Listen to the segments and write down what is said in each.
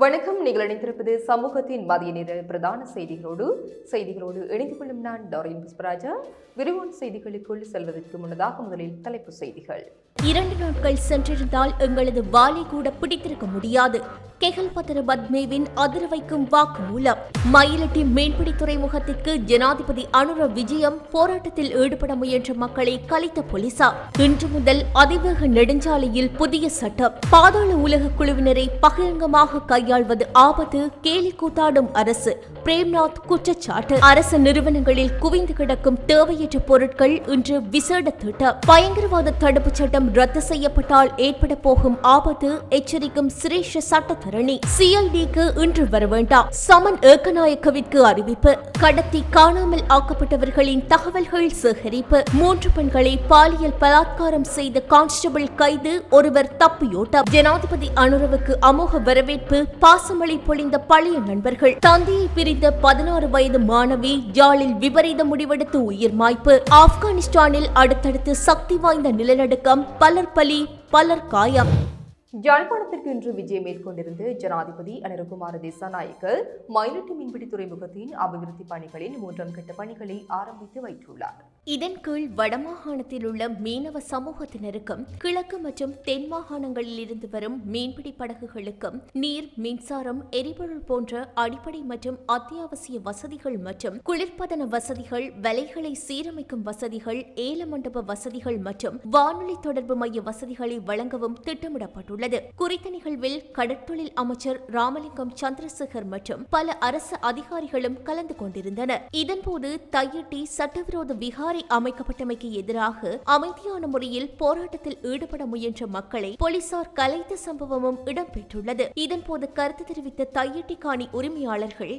வணக்கம். நீங்கள் இணைந்திருப்பது சமூகத்தின் மதிய நேர பிரதான செய்திகளோடு செய்திகளோடு இணைந்து கொள்ளும் நான் டாரின் புஷ்பராஜா. விரிவான செய்திகளுக்குள் செல்வதற்கு முன்னதாக முதலில் தலைப்பு செய்திகள். இரண்டு நாட்கள் சென்றிருந்தால் எங்களது வாளை கூட பிடித்திருக்க முடியாது. கெகல் பத்திர பத்மேவின் அதிர வைக்கும் வாக்குமூலம். மயிலட்டி மீன்பிடி துறைமுகத்திற்கு ஜனாதிபதி அனுர விஜயம் போராட்டத்தில் ஈடுபட முயன்ற மக்களை கலைத்த போலீசார். இன்று முதல் அதிவேக நெடுஞ்சாலையில் புதிய சட்டம். பாதாள உலக குழுவினரை பகிரங்கமாக கை கையாள்வது ஆபத்து கேலி கூத்தாடும் அரசு. பிரேம்நாத் குற்றச்சாட்டு. அரசு நிறுவனங்களில் குவிந்து கிடக்கும் தேவையற்ற பொருட்கள் இன்று விசேட திட்டம். பயங்கரவாத தடுப்பு சட்டம் ரத்து செய்யப்பட்டால் ஏற்பட போகும் ஆபத்து எச்சரிக்கும் சிரேஷ சட்டத்தரணி. சிஐடிக்கு இன்று வர வேண்டாம். சமன் ஏக்கநாயக்கவிற்கு அறிவிப்பு. கடத்தி காணாமல் ஆக்கப்பட்டவர்களின் தகவல்கள் சேகரிப்பு. மூன்று பெண்களை பாலியல் பலாத்காரம் செய்த கான்ஸ்டபிள் கைது. ஒருவர் தப்பியோட்டம். ஜனாதிபதி அனுரவுக்கு அமோக வரவேற்பு. பாசமழை பொழிந்த பழைய நண்பர்கள். தந்தையை பிரிந்த பதினாறு வயது மாணவி யாழில் விபரீத முடிவெடுத்து உயிர் மாய்ப்பு. ஆப்கானிஸ்தானில் அடுத்தடுத்து சக்தி வாய்ந்த நிலநடுக்கம் பலர் பலி பலர் காயம். யாழ்ப்பாணத்திற்கு இன்று விஜயம் மேற்கொண்டிருந்த ஜனாதிபதி அனுரகுமார திசாநாயக்க மயிலட்டி மீன்பிடி துறைமுகத்தின் அபிவிருத்தி பணிகளின் மூன்றாம் கட்ட பணிகளை ஆரம்பித்து வைத்துள்ளார். இதன் கீழ் வடமாகாணத்தில் உள்ள மீனவ சமூகத்தினருக்கும் கிழக்கு மற்றும் தென் மாகாணங்களில் இருந்து வரும் மீன்பிடி படகுகளுக்கும் நீர் மின்சாரம் எரிபொருள் போன்ற அடிப்படை மற்றும் அத்தியாவசிய வசதிகள் மற்றும் குளிர்பதன வசதிகள் வலைகளை சீரமைக்கும் வசதிகள் ஏல மண்டப வசதிகள் மற்றும் வானொலி தொடர்பு மைய வசதிகளை வழங்கவும் திட்டமிடப்பட்டுள்ளது. குறித்த நிகழ்வில் கடற்தொழில் அமைச்சர் ராமலிங்கம் சந்திரசேகர் மற்றும் பல அரசு அதிகாரிகளும் கலந்து கொண்டிருந்தனர். இதன்போது தையிட்டி சட்டவிரோத விகார் அமைக்கப்பட்டமைக்கு எதிராக அமைதியான முறையில் போராட்டத்தில் ஈடுபட முயன்ற மக்களை போலீசார் கலைத்த சம்பவமும் இடம்பெற்றுள்ளது. இதன்போது கருத்து தெரிவித்த தையட்டி காணி உரிமையாளர்கள்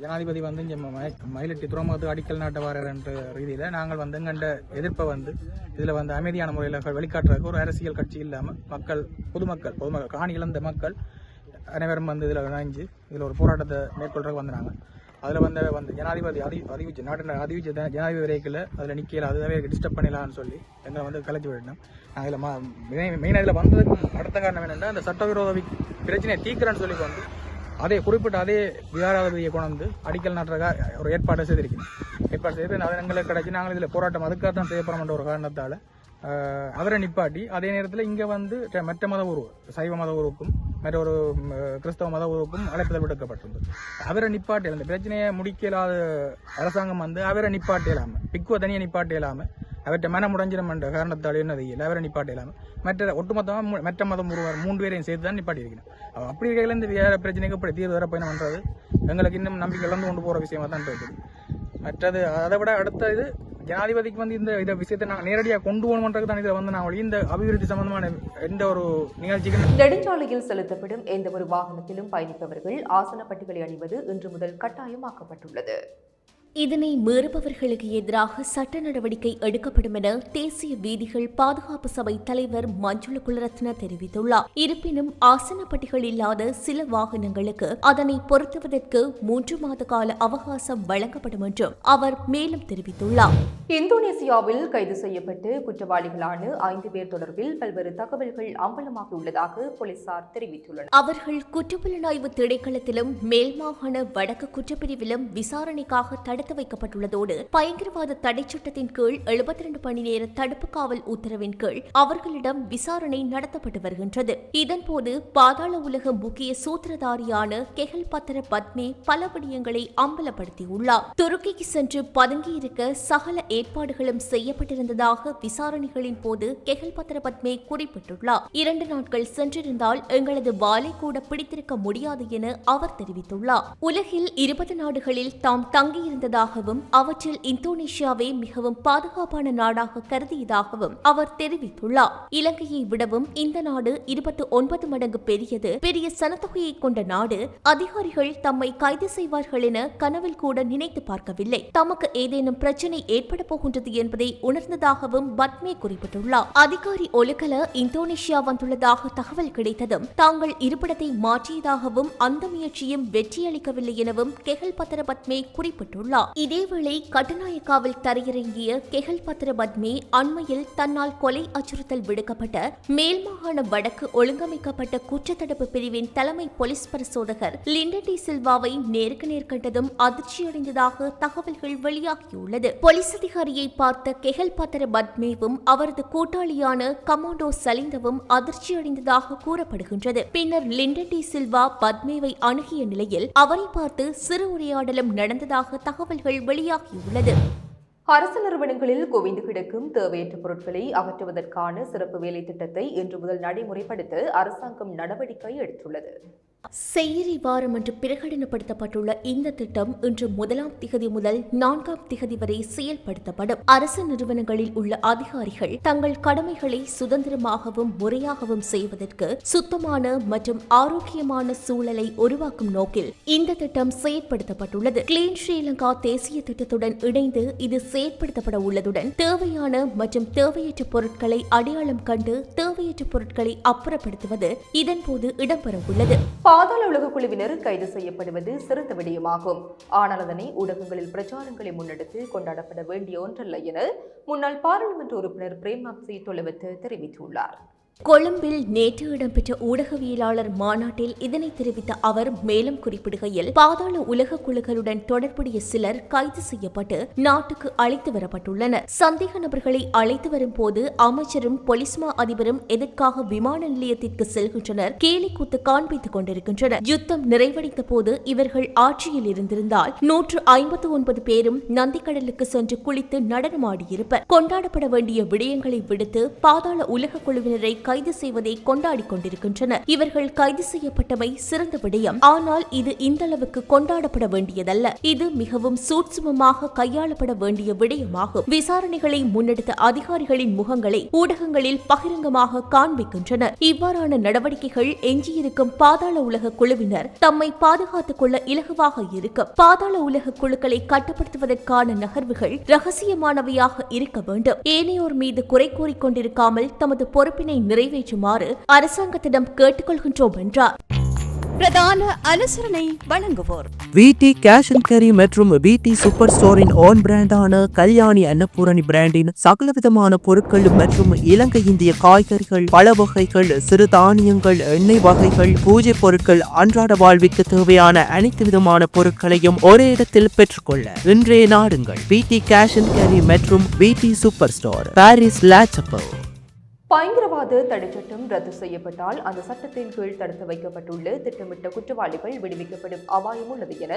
ஜனாதிபதி வந்து மயிலட்டி துறைமுகத்துக்கு அடிக்கல் நாட்டுவாரர் என்ற ரீதியில் நாங்கள் வந்து கண்ட எதிர்ப்பை வந்து இதில் வந்து அமைதியான முறையில் வெளிக்காட்டுறதுக்கு ஒரு அரசியல் கட்சி இல்லாமல் மக்கள் பொதுமக்கள் பொதுமக்கள் காணி இழந்த மக்கள் அனைவரும் வந்து இதில் இணைஞ்சு இதில் ஒரு போராட்டத்தை மேற்கொள்றதுக்கு வந்தாங்க அதில் வந்த வந்த ஜனாதிபதி அறி அறிவிச்சு நாட்டில் அறிவிச்ச ஜன- ஜனாதிபதி வரைக்கில் அதில் நிற்கல அதுவே டிஸ்டர்ப் பண்ணலாம்னு சொல்லி எங்களை வந்து கலைச்சி விடணும். அதில் இதில் மெயின் இதில் வந்ததுக்கு அடுத்த காரணம் என்னென்னா அந்த சட்டவிரோத வி- பிரச்சனையை தீர்க்கிறேன்னு சொல்லி வந்து அதே குறிப்பிட்ட அதே விகாராதிபதியை கொண்டு வந்து அடிக்கல் நாட்டுறக்கா ஒரு ஏற்பாடு செய்திருக்கணும் ஏற்பாடு செய்து அது எங்களுக்கு கிடைச்சி நாங்கள் இதில் போராட்டம் அதுக்காக தான் செய்யப்படுற ஒரு காரணத்தால் அவரை நிப்பாட்டி அதே நேரத்தில் இங்கே வந்து மற்ற மத உருவு சைவ மத உருவுக்கும் மற்ற ஒரு கிறிஸ்தவ மத உருவுக்கும் அழைப்புதல் விடுக்கப்பட்டிருந்தது. அவரை நிப்பாட்டி இந்த பிரச்சனையை முடிக்கலாத அரசாங்கம் வந்து அவரை நிப்பாட்டி இல்லாமல் பிக்குவ தனியாக நிப்பாட்டி இல்லாமல் அவர்கிட்ட மனம் முடைஞ்சிடும் என்ற காரணத்தால் என்ன தெரியல அவரை நிப்பாட்டி இல்லாமல் மற்ற ஒட்டுமொத்தமாக மற்ற மதம் ஒருவர் மூன்று பேரையும் சேர்த்து தான் நிப்பாட்டி இருக்கணும் அப்படி இருக்கையில் இந்த பிரச்சனைக்கு இப்படி தீர்வு வர பயணம் பண்ணுறது எங்களுக்கு இன்னும் நம்பிக்கை இழந்து கொண்டு போகிற விஷயமா தான் இருக்குது மற்றது அதை விட அடுத்த இது ஜனாதிபதிக்கு வந்து இந்த இதை விஷயத்தை நான் நேரடியாக கொண்டு போகணுன்றதுக்கு தான் இதில் வந்து நான் இந்த அபிவிருத்தி சம்பந்தமான எந்த ஒரு நிகழ்ச்சிக்கு நெடுஞ்சாலையில் செலுத்தப்படும் எந்த ஒரு வாகனத்திலும் பயணிப்பவர்கள் ஆசனப்பட்டிகளை அணிவது இன்று முதல் கட்டாயமாக்கப்பட்டுள்ளது. இதனை மீறுபவர்களுக்கு எதிராக சட்ட நடவடிக்கை எடுக்கப்படும் என தேசிய வீதிகள் பாதுகாப்பு சபை தலைவர் மஞ்சுள குலரத்ன தெரிவித்துள்ளார். இருப்பினும் ஆசனப்பட்டிகள் இல்லாத சில வாகனங்களுக்கு அதனை பொருத்துவதற்கு மூன்று மாத கால அவகாசம் வழங்கப்படும் என்றும் அவர் மேலும் தெரிவித்துள்ளார். இந்தோனேசியாவில் கைது செய்யப்பட்டு குற்றவாளிகளான ஐந்து பேர் தொடர்பில் பல்வேறு தகவல்கள் அம்பலமாகியுள்ளதாக போலீசார் தெரிவித்துள்ளனர். அவர்கள் குற்றப்புலனாய்வு திணைக்களத்திலும் மேல் மாகாண வடக்கு குற்றப்பிரிவிலும் விசாரணைக்காக தடுத்து வைக்கப்பட்டுள்ளதோடு பயங்கரவாத தடைச் சட்டத்தின் கீழ் எழுபத்தி இரண்டு மணி நேர தடுப்பு காவல் உத்தரவின் கீழ் அவர்களிடம் விசாரணை நடத்தப்பட்டு வருகின்றது. இதன்போது பாதாள உலக முக்கிய சூத்திரதாரியான கெஹல் பத்திர பத்மே பல விடயங்களை அம்பலப்படுத்தியுள்ளார். துருக்கிக்கு சென்று பதுங்கியிருக்க சகல ஏற்பாடுகளும் செய்யப்பட்டிருந்ததாக விசாரணைகளின் போது கெஹல் பத்திர பத்மே குறிப்பிட்டுள்ளார். இரண்டு நாட்கள் சென்றிருந்தால் எங்களது வாலை கூட பிடித்திருக்க முடியாது என அவர் தெரிவித்துள்ளார். உலகில் இருபது நாடுகளில் தாம் தங்கியிருந்த இருந்ததாகவும் அவற்றில் இந்தோனேஷியாவே மிகவும் பாதுகாப்பான நாடாக கருதியதாகவும் அவர் தெரிவித்துள்ளார். இலங்கையை விடவும் இந்த நாடு இருபத்தி ஒன்பது மடங்கு பெரியது. பெரிய சனத்தொகையை கொண்ட நாடு அதிகாரிகள் தம்மை கைது செய்வார்கள் என கனவில் கூட நினைத்து பார்க்கவில்லை. தமக்கு ஏதேனும் பிரச்சனை ஏற்பட போகின்றது என்பதை உணர்ந்ததாகவும் பத்மே குறிப்பிட்டுள்ளார். அதிகாரி ஒலுக்கல இந்தோனேஷியா வந்துள்ளதாக தகவல் கிடைத்ததும் தாங்கள் இருப்பிடத்தை மாற்றியதாகவும் அந்த முயற்சியும் வெற்றியளிக்கவில்லை எனவும் கெஹல் பத்ரபத்மே குறிப்பிட்டுள்ளார். உள்ளதா இதேவேளை கட்டுநாயக்காவில் தரையிறங்கிய கெஹல் பத்ரபத்மே அண்மையில் தன்னால் கொலை அச்சுறுத்தல் விடுக்கப்பட்ட மேல் மாகாண வடக்கு ஒழுங்கமைக்கப்பட்ட குற்றத்தடுப்பு பிரிவின் தலைமை போலீஸ் பரிசோதகர் லிண்டன் டி சில்வாவை நேருக்கு நேர் கண்டதும் அதிர்ச்சியடைந்ததாக தகவல்கள் வெளியாகியுள்ளது. போலீஸ் அதிகாரியை பார்த்த கெஹல் பத்ர பத்மேவும் அவரது கூட்டாளியான கமாண்டோ சலிந்தவும் அதிர்ச்சியடைந்ததாக கூறப்படுகின்றது. பின்னர் லிண்டன் டி சில்வா பத்மேவை அணுகிய நிலையில் அவரை பார்த்து சிறு உரையாடலும் நடந்ததாக தகவல் தகவல்கள் வெளியாகியுள்ளது. அரசு நிறுவனங்களில் குவிந்து கிடக்கும் தேவையற்ற பொருட்களை அகற்றுவதற்கான சிறப்பு வேலை திட்டத்தை இன்று முதல் நடைமுறைப்படுத்த அரசாங்கம் நடவடிக்கை எடுத்துள்ளது. செய்யறி வாரம் என்று பிரகடனப்படுத்தப்பட்டுள்ள இந்த திட்டம் இன்று முதலாம் திகதி முதல் நான்காம் திகதி வரை செயல்படுத்தப்படும். அரசு நிறுவனங்களில் உள்ள அதிகாரிகள் தங்கள் கடமைகளை சுதந்திரமாகவும் முறையாகவும் செய்வதற்கு சுத்தமான மற்றும் ஆரோக்கியமான சூழலை உருவாக்கும் நோக்கில் இந்த திட்டம் செயற்படுத்தப்பட்டுள்ளது. கிளீன் ஸ்ரீலங்கா தேசிய திட்டத்துடன் இணைந்து இது செயற்படுத்தப்பட உள்ளதுடன் தேவையான மற்றும் தேவையற்ற பொருட்களை அடையாளம் கண்டு தேவையற்ற பொருட்களை அப்புறப்படுத்துவது இதன்போது இடம்பெற உள்ளது பாதாள உலக குழுவினர் கைது செய்யப்படுவது சிறந்த விடயமாகும். ஆனால் அதனை ஊடகங்களில் பிரச்சாரங்களை முன்னெடுத்து கொண்டாடப்பட வேண்டிய ஒன்றல்ல என முன்னாள் பாராளுமன்ற உறுப்பினர் பிரேமாப்சி தொலைவத்து தெரிவித்துள்ளார். கொழும்பில் நேற்று இடம்பெற்ற ஊடகவியலாளர் மாநாட்டில் இதனை தெரிவித்த அவர் மேலும் குறிப்பிடுகையில் பாதாள உலக குழுக்களுடன் தொடர்புடைய சிலர் கைது செய்யப்பட்டு நாட்டுக்கு அழைத்து வரப்பட்டுள்ளனர். சந்தேக நபர்களை அழைத்து வரும் போது அமைச்சரும் பொலிஸ்மா அதிபரும் எதற்காக விமான நிலையத்திற்கு செல்கின்றனர் கேலி கூத்து காண்பித்துக் கொண்டிருக்கின்றனர். யுத்தம் நிறைவடைந்த போது இவர்கள் ஆட்சியில் இருந்திருந்தால் நூற்று ஐம்பத்து ஒன்பது பேரும் நந்திக்கடலுக்கு சென்று குளித்து நடனமாடியிருப்பர். கொண்டாடப்பட வேண்டிய விடயங்களை விடுத்து பாதாள உலக குழுவினரை கைது செய்வதை கொண்டாடிக் கொண்டிருக்கின்றனர். இவர்கள் கைது செய்யப்பட்டவை சிறந்த விடயம். ஆனால் இது இந்த அளவுக்கு கொண்டாடப்பட வேண்டியதல்ல. இது மிகவும் சூட்சுமமாக கையாளப்பட வேண்டிய விடயமாகும். விசாரணைகளை முன்னெடுத்த அதிகாரிகளின் முகங்களை ஊடகங்களில் பகிரங்கமாக காண்பிக்கின்றனர். இவ்வாறான நடவடிக்கைகள் எஞ்சியிருக்கும் பாதாள உலக குழுவினர் தம்மை பாதுகாத்துக் கொள்ள இலகுவாக இருக்கும். பாதாள உலக குழுக்களை கட்டுப்படுத்துவதற்கான நகர்வுகள் ரகசியமானவையாக இருக்க வேண்டும். ஏனையோர் மீது குறை கூறிக்கொண்டிருக்காமல் தமது பொறுப்பினை நிறைவேற்றுமாறு அரசாங்கத்திடம் கேட்டுக்கொள்கின்றோம் என்றார் பிரதான அனுசரணை வழங்குவோர். விடி கேஷ் அண்ட் கேரி மற்றும் விடி சூப்பர் ஸ்டோரின் ஓன் பிராண்டான கல்யாணி அன்னபூரணி பிராண்டின் சகலவிதமான பொருட்கள் மற்றும் இலங்கை இந்திய காய்கறிகள் பல வகைகள் சிறு தானியங்கள் எண்ணெய் வகைகள் பூஜை பொருட்கள் அன்றாட வாழ்விற்கு தேவையான அனைத்து விதமான பொருட்களையும் ஒரே இடத்தில் பெற்றுக்கொள்ள இன்றைய நாடுங்கள். விடி கேஷ் அண்ட் கேரி மற்றும் விடி சூப்பர் ஸ்டோர் பாரிஸ் லாச்சப்பல் பயங்கரவாத தடைச்சட்டம் ரத்து செய்யப்பட்டால் அந்த சட்டத்தின் கீழ் தடுத்து வைக்கப்பட்டுள்ள திட்டமிட்ட குற்றவாளிகள் விடுவிக்கப்படும் அபாயம் உள்ளது என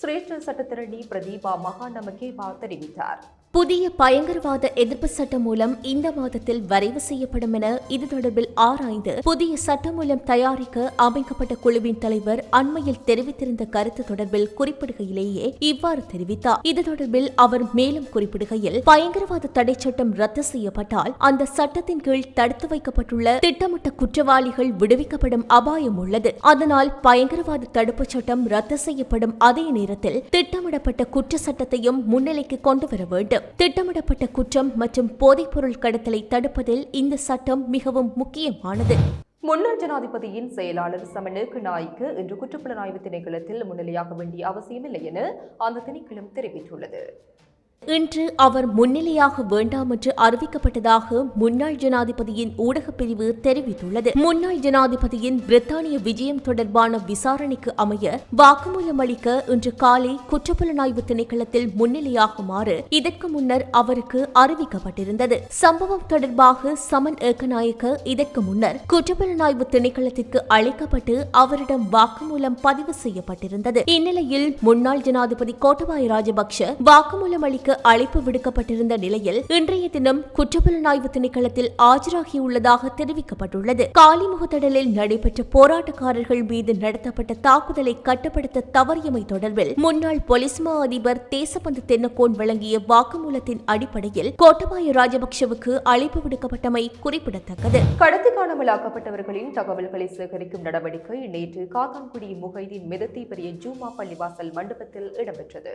சிரேஷ்ட சட்டத்தரணி பிரதீபா மகாநமகேவா தெரிவித்தார். புதிய பயங்கரவாத எதிர்ப்பு சட்டம் மூலம் இந்த மாதத்தில் வரைவு செய்யப்படும் என இது தொடர்பில் ஆராய்ந்து புதிய சட்டம் மூலம் தயாரிக்க அமைக்கப்பட்ட குழுவின் தலைவர் அண்மையில் தெரிவித்திருந்த கருத்து தொடர்பில் குறிப்பிடுகையிலேயே இவ்வாறு தெரிவித்தார். இது தொடர்பில் அவர் மேலும் குறிப்பிடுகையில் பயங்கரவாத தடை சட்டம் ரத்து செய்யப்பட்டால் அந்த சட்டத்தின் கீழ் தடுத்து வைக்கப்பட்டுள்ள திட்டமிட்ட குற்றவாளிகள் விடுவிக்கப்படும் அபாயம் உள்ளது. அதனால் பயங்கரவாத தடுப்புச் சட்டம் ரத்து செய்யப்படும் அதே நேரத்தில் திட்டமிடப்பட்ட குற்ற சட்டத்தையும் முன்னிலைக்கு கொண்டு வர வேண்டும். திட்டமிடப்பட்ட குற்றம் மற்றும் போதைப்பொருள் கடத்தலை தடுப்பதில் இந்த சட்டம் மிகவும் முக்கியமானது. முன்னாள் ஜனாதிபதியின் செயலாளர் சமனுக்கு நாய்க்கு இன்று குற்றப்புலனாய்வு திணைக்களத்தில் முன்னிலையாக வேண்டிய அவசியமில்லை என அந்த திணைக்களம் தெரிவித்துள்ளது. இன்று அவர் முன்னிலையாக வேண்டாம் என்று அறிவிக்கப்பட்டதாக முன்னாள் ஜனாதிபதியின் ஊடகப் பிரிவு தெரிவித்துள்ளது. முன்னாள் ஜனாதிபதியின் பிரித்தானிய விஜயம் தொடர்பான விசாரணைக்கு அமைய வாக்குமூலம் அளிக்க இன்று காலை குற்றப்புலனாய்வு திணைக்களத்தில் முன்னிலையாகுமாறு இதற்கு முன்னர் அவருக்கு அறிவிக்கப்பட்டிருந்தது. சம்பவம் தொடர்பாக சமன் ஏக்கநாயக்க இதற்கு முன்னர் குற்றப்புலனாய்வு திணைக்களத்திற்கு அழைக்கப்பட்டு அவரிடம் வாக்குமூலம் பதிவு செய்யப்பட்டிருந்தது. இந்நிலையில் முன்னாள் ஜனாதிபதி கோட்டபாய ராஜபக்ஷ வாக்குமூலம் அளிக்க அழைப்பு விடுக்கப்பட்டிருந்த நிலையில் இன்றைய தினம் குற்றப்புலனாய்வு திணைக்களத்தில் ஆஜராகியுள்ளதாக தெரிவிக்கப்பட்டுள்ளது. காலிமுகத்தடலில் நடைபெற்ற போராட்டக்காரர்கள் மீது நடத்தப்பட்ட தாக்குதலை கட்டுப்படுத்த தவறியமை தொடர்பில் முன்னாள் போலீஸ் மா அதிபர் தேசபந்து தென்னக்கோன் வழங்கிய வாக்குமூலத்தின் அடிப்படையில் கோட்டபாய ராஜபக்சவுக்கு அழைப்பு விடுக்கப்பட்டமை குறிப்பிடத்தக்கது. கடத்தி காணாமலாக்கப்பட்டவர்களின் தகவல்களை சேகரிக்கும் நடவடிக்கை நேற்று காத்தான்குடி முகைதீன் மிதத்தை பெரிய ஜூமா பள்ளிவாசல் மண்டபத்தில் இடம்பெற்றது.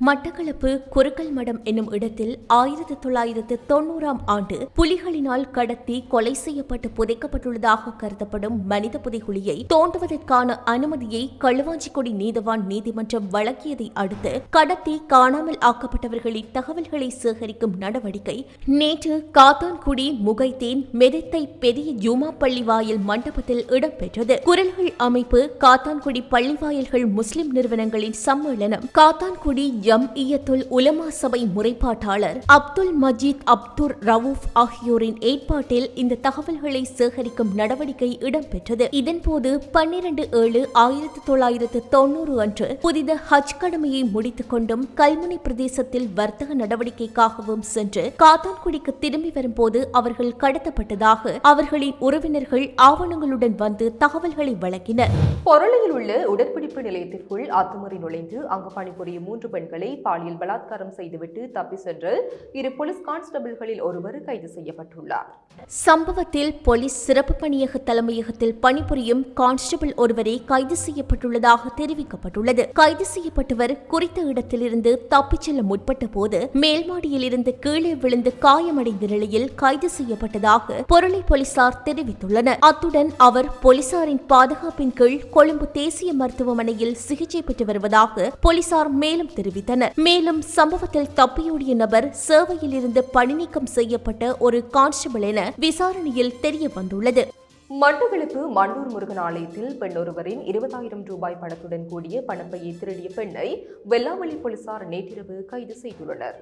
மட்டக்களப்பு குறுக்கல் மடம் என்னும் இடத்தில் ஆயிரத்தி தொள்ளாயிரத்து தொண்ணூறாம் ஆண்டு புலிகளினால் கடத்தி கொலை செய்யப்பட்டு புதைக்கப்பட்டுள்ளதாக கருதப்படும் மனித புதைகுழியை தோண்டுவதற்கான அனுமதியை களுவாஞ்சிக்குடி நீதவான் நீதிமன்றம் வழங்கியதை அடுத்து கடத்தி காணாமல் ஆக்கப்பட்டவர்களின் தகவல்களை சேகரிக்கும் நடவடிக்கை நேற்று காத்தான்குடி முகைத்தேன் மெதித்தை பெரிய ஜுமா பள்ளிவாயல் மண்டபத்தில் இடம்பெற்றது. குரல்கள் அமைப்பு காத்தான்குடி பள்ளிவாயல்கள் முஸ்லிம் நிறுவனங்களின் சம்மேளனம் காத்தான்குடி ஜம் இயத்துல் உலமா சபை முறைப்பாட்டாளர் அப்துல் மஜீத் அப்துர் ரவூப் ஆகியோரின் ஏற்பாட்டில் இந்த தகவல்களை சேகரிக்கும் நடவடிக்கை இடம்பெற்றது. இதன்போது பன்னிரண்டு ஏழு ஆயிரத்தி தொள்ளாயிரத்து தொன்னூறு அன்று புதித ஹஜ் கடமையை முடித்துக் கொண்டும் கல்முனை பிரதேசத்தில் வர்த்தக நடவடிக்கைக்காகவும் சென்று காத்தான்குடிக்கு திரும்பி வரும்போது அவர்கள் கடத்தப்பட்டதாக அவர்களின் உறவினர்கள் ஆவணங்களுடன் வந்து தகவல்களை வழங்கினர். பொருளையில் உள்ள உடற்பிடிப்பு நிலையத்திற்குள் அத்துமீறி நுழைந்து அங்கு பணிபுரியும் மூன்று பெண்கள் பாலியல் பலாத்காரம் செய்துவிட்டு தப்பி சென்று இரு போலீஸ் கான்ஸ்டபிள்களில் ஒருவர் கைது செய்யப்பட்டுள்ளார். சம்பவத்தில் போலீஸ் சிறப்பு பணியக தலைமையகத்தில் பணிபுரியும் கான்ஸ்டபிள் ஒருவரை கைது செய்யப்பட்டுள்ளதாக தெரிவிக்கப்பட்டுள்ளது. கைது செய்யப்பட்டவர் குறித்த இடத்திலிருந்து தப்பிச் செல்ல முற்பட்ட போது மேல்மாடியிலிருந்து கீழே விழுந்து காயமடைந்த நிலையில் கைது செய்யப்பட்டதாக பொருளை போலீசார் தெரிவித்துள்ளனர். அத்துடன் அவர் போலீசாரின் பாதுகாப்பின் கீழ் கொழும்பு தேசிய மருத்துவமனையில் சிகிச்சை பெற்று வருவதாக போலீசார் மேலும் தெரிவித்தனர் மேலும் சம்பவத்தில் தப்பியோடிய நபர் சேவையில் இருந்து பணிநீக்கம் செய்யப்பட்ட ஒரு கான்ஸ்டபிள் என விசாரணையில் தெரிய வந்துள்ளது மட்டக்களப்பு மண்டூர் முருகன் ஆலயத்தில் பெண் ஒருவரின் இருபதாயிரம் ரூபாய் பணத்துடன் கூடிய பணப்பையை திருடிய பெண்ணை வெள்ளாவளி போலீசார் நேற்றிரவு கைது செய்துள்ளனர்.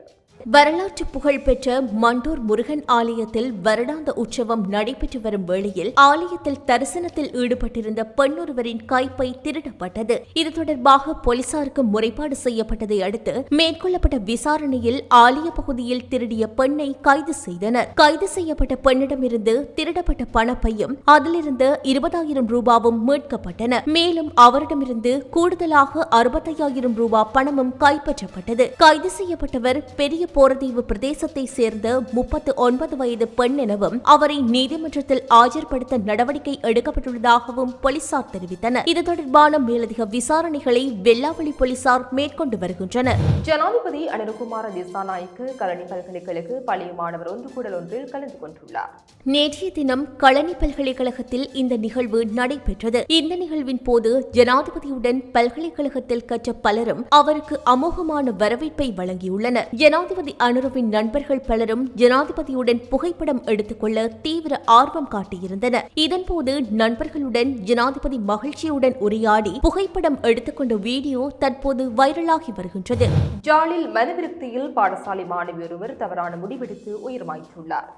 வரலாற்று புகழ்பெற்ற மண்டூர் முருகன் ஆலயத்தில் வருடாந்த உற்சவம் நடைபெற்று வரும் வேளையில் ஆலயத்தில் தரிசனத்தில் ஈடுபட்டிருந்த பெண்ணொருவரின் கைப்பை திருடப்பட்டது. இது தொடர்பாக போலீசாருக்கு முறைப்பாடு செய்யப்பட்டதை அடுத்து மேற்கொள்ளப்பட்ட விசாரணையில் ஆலய பகுதியில் திருடிய பெண்ணை கைது செய்தனர். கைது செய்யப்பட்ட பெண்ணிடமிருந்து திருடப்பட்ட பணப்பையும் அதிலிருந்து இருபதாயிரம் ரூபாவும் மீட்கப்பட்டன. மேலும் அவரிடமிருந்து கூடுதலாக அறுபத்தையாயிரம் ரூபாய் பணமும் கைப்பற்றப்பட்டது. கைது செய்யப்பட்டவர் பெரிய போரதீவு பிரதேசத்தை சேர்ந்த முப்பத்து ஒன்பது வயது பெண் எனவும் அவரை நீதிமன்றத்தில் ஆஜர்படுத்த நடவடிக்கை எடுக்கப்பட்டுள்ளதாகவும் போலீசார் தெரிவித்தனர். இது தொடர்பான மேலதிக விசாரணைகளை வெள்ளாவளி போலீசார் மேற்கொண்டு வருகின்றனர். ஜனாதிபதி அனுருகுமார திசாநாயக்கு கலனி பல்கலைக்கழக பழைய மாணவர் ஒன்று கூடல் ஒன்றில் கலந்து கொண்டுள்ளார். நேற்றைய தினம் களனி பல்கலைக்கழகத்தில் இந்த நிகழ்வு நடைபெற்றது. இந்த நிகழ்வின் போது ஜனாதிபதியுடன் பல்கலைக்கழகத்தில் கற்ற பலரும் அவருக்கு அமோகமான வரவேற்பை வழங்கியுள்ளனர். ஜனாதிபதி அனுரவின் நண்பர்கள் பலரும் ஜனாதிபதியுடன் புகைப்படம் எடுத்துக்கொள்ள தீவிர ஆர்வம் காட்டியிருந்தனர். இதன்போது நண்பர்களுடன் ஜனாதிபதி மகிழ்ச்சியுடன் உரையாடி புகைப்படம் எடுத்துக்கொண்ட வீடியோ தற்போது வைரலாகி வருகின்றது. ஜாலில் மனவிருத்தியில் பாடசாலை மாணவி ஒருவர் தவறான முடிவெடுத்து உயிர் மாய்த்துள்ளார்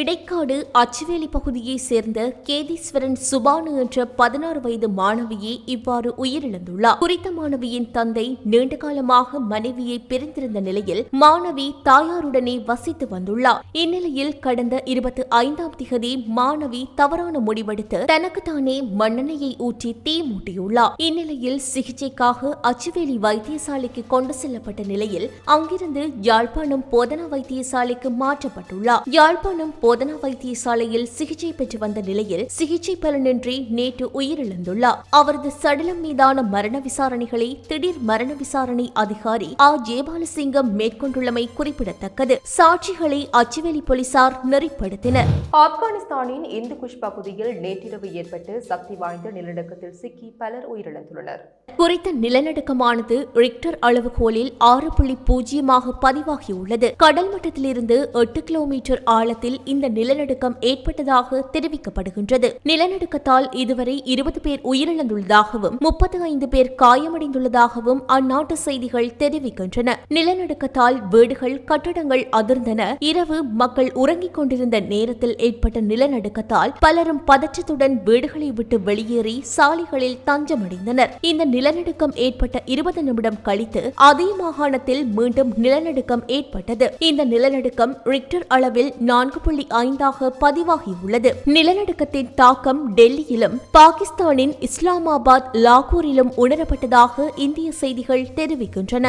இடைக்காடு அச்சுவேலி பகுதியைச் சேர்ந்த கேதீஸ்வரன் சுபானு என்ற பதினாறு வயது மாணவியே இவ்வாறு உயிரிழந்துள்ளார். குறித்த மாணவியின் தந்தை நீண்ட காலமாக மனைவியை பிரிந்திருந்த நிலையில் மாணவி தாயாருடனே வசித்து வந்துள்ளார். இந்நிலையில் கடந்த இருபத்தி ஐந்தாம் திகதி மாணவி தவறான முடிவெடுத்து தனக்குத்தானே மண்ணெண்ணையை ஊற்றி தீ மூட்டியுள்ளார். இந்நிலையில் சிகிச்சைக்காக அச்சுவேலி வைத்தியசாலைக்கு கொண்டு செல்லப்பட்ட நிலையில் அங்கிருந்து யாழ்ப்பாணம் போதனா வைத்தியசாலைக்கு மாற்றப்பட்டுள்ளார். யாழ்ப்பாணம் போதனா வைத்தியசாலையில் சிகிச்சை பெற்று வந்த நிலையில் சிகிச்சை பலனின்றி நேற்று உயிரிழந்துள்ளார். அவரது சடலம் மீதான மரண விசாரணைகளை திடீர் மரண விசாரணை அதிகாரி ஆ. ஜெயபாலசிங்கம் மேற்கொண்டுள்ளமை குறிப்பிடத்தக்கது. சாட்சிகளை அச்சுவேலி போலீசார் நெறிப்படுத்தினர். ஆப்கானிஸ்தானின் இந்து குஷ் பகுதியில் நேற்றிரவு ஏற்பட்ட சக்தி வாய்ந்த நிலநடுக்கத்தில் சிக்கி பலர் உயிரிழந்துள்ளனர். குறித்த நிலநடுக்கமானது ரிக்டர் அளவுகோலில் ஆறு புள்ளி பூஜ்ஜியமாக பதிவாகியுள்ளது. கடல் மட்டத்திலிருந்து எட்டு கிலோமீட்டர் ஆழத்தில் இந்த நிலநடுக்கம் ஏற்பட்டதாக தெரிவிக்கப்படுகின்றது. நிலநடுக்கத்தால் இதுவரை இருபது பேர் உயிரிழந்துள்ளதாகவும் முப்பத்தி ஐந்து பேர் காயமடைந்துள்ளதாகவும் அந்நாட்டு செய்திகள் தெரிவிக்கின்றன. நிலநடுக்கத்தால் வீடுகள் கட்டடங்கள் அதிர்ந்தன. இரவு மக்கள் உறங்கிக் கொண்டிருந்த நேரத்தில் ஏற்பட்ட நிலநடுக்கத்தால் பலரும் பதற்றத்துடன் வீடுகளை விட்டு வெளியேறி சாலைகளில் தஞ்சமடைந்தனர். இந்த நிலநடுக்கம் ஏற்பட்ட இருபது நிமிடம் கழித்து அதே மாகாணத்தில் மீண்டும் நிலநடுக்கம் ஏற்பட்டது. இந்த நிலநடுக்கம் ரிக்டர் அளவில் நான்கு புள்ளி புள்ளி ஐந்தாக பதிவாகியுள்ளது. நிலநடுக்கத்தின் தாக்கம் டெல்லியிலும் பாகிஸ்தானின் இஸ்லாமாபாத் லாகூரிலும் உணரப்பட்டதாக இந்திய செய்திகள் தெரிவிக்கின்றன.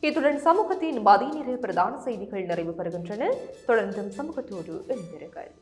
இத்துடன் சமூகத்தின் மதிய நேர பிரதான செய்திகள் நிறைவு பெறுகின்றன. தொடர்ந்தும் சமூகத்தோடு இணைந்திருங்கள்.